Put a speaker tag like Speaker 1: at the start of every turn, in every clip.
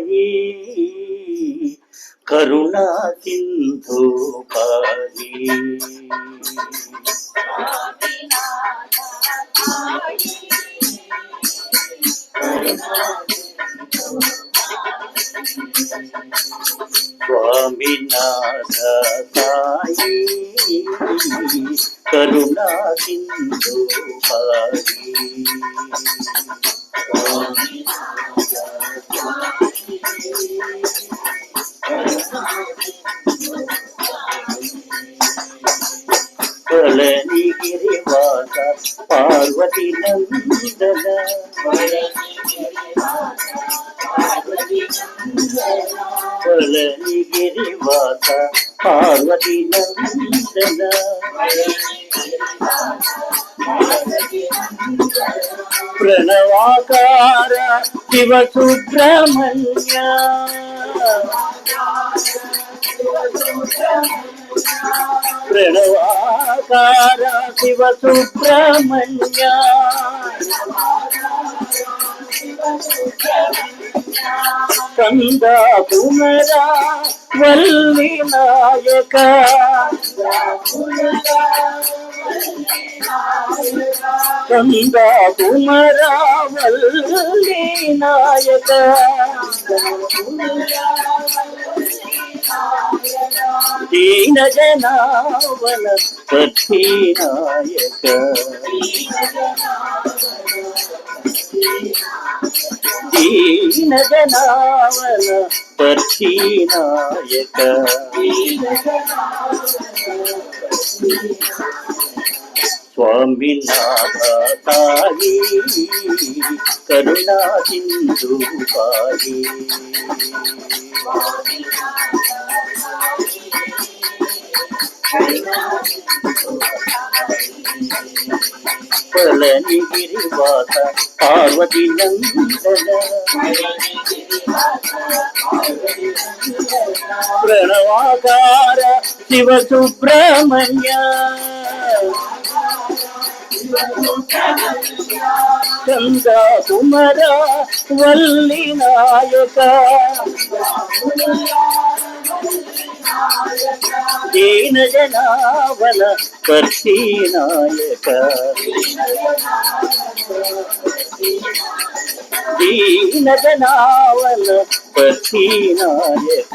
Speaker 1: ತಾಯಿ ಕರುಣಾ ಸಿಂಧು ಕಾಯಿ ಸ್ವಾಮಿನಾಥ ತಾಯಿ ಕರುಣಾ ಸಿಂಧು ಕಾಯಿ ಸ್ವಾಮಿನಾಥ गिरिवास पार्वती नंदन पार्वती नंदन। प्रणवाकार శివ సుబ్రహ్మణ్య ప్రణవాకార శివ సుబ్రహ్మణ్య కంద కుమరా వల్లి నాయక కంద కుమరా నాయక దీన జనావన పక్షి నాయక దీన జనావన పక్షి నాయక స్వామి నాథాయి కరుణా సింధు పాయి పళని గిరివాత పార్వతి నందన ప్రణవాకార శివ సుబ్రహ్మణ్య ಕಂದ ಕುಮರ ವಲ್ಲಿ ನಾಯಕ ದೀನ ಜನಾವಲ ಕರ್ತಿ ನಾಯಕ ದೀನ ಜನಾವಲ ಕರ್ತಿ ನಾಯಕ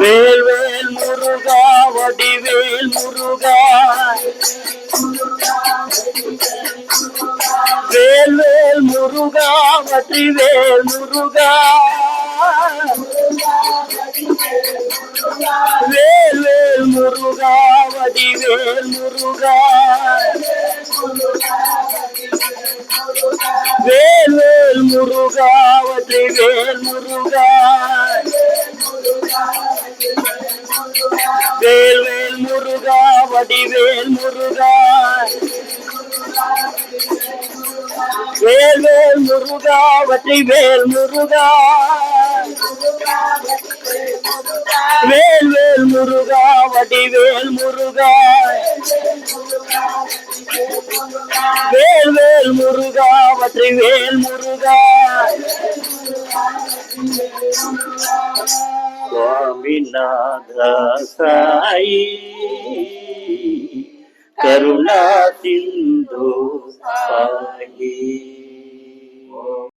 Speaker 1: வேல் வேல் முருகா வடிவேல் முருகா வேல் வேல் முருகா வடிவேல் முருகா வேல் வேல் முருகா வடிவேல் முருகா வேல் வேல் முருகா வடிவேல் முருகா முருகா வடிவேல் முருகா. வேல்வேல் முருகா வடிவேல் முருகா. வேல்வேல் முருகா வடிவேல் முருகா. வேல்வேல் முருகா வடிவேல் முருகா. స్వామినాథ సాయి కరుణా సింధు సాయి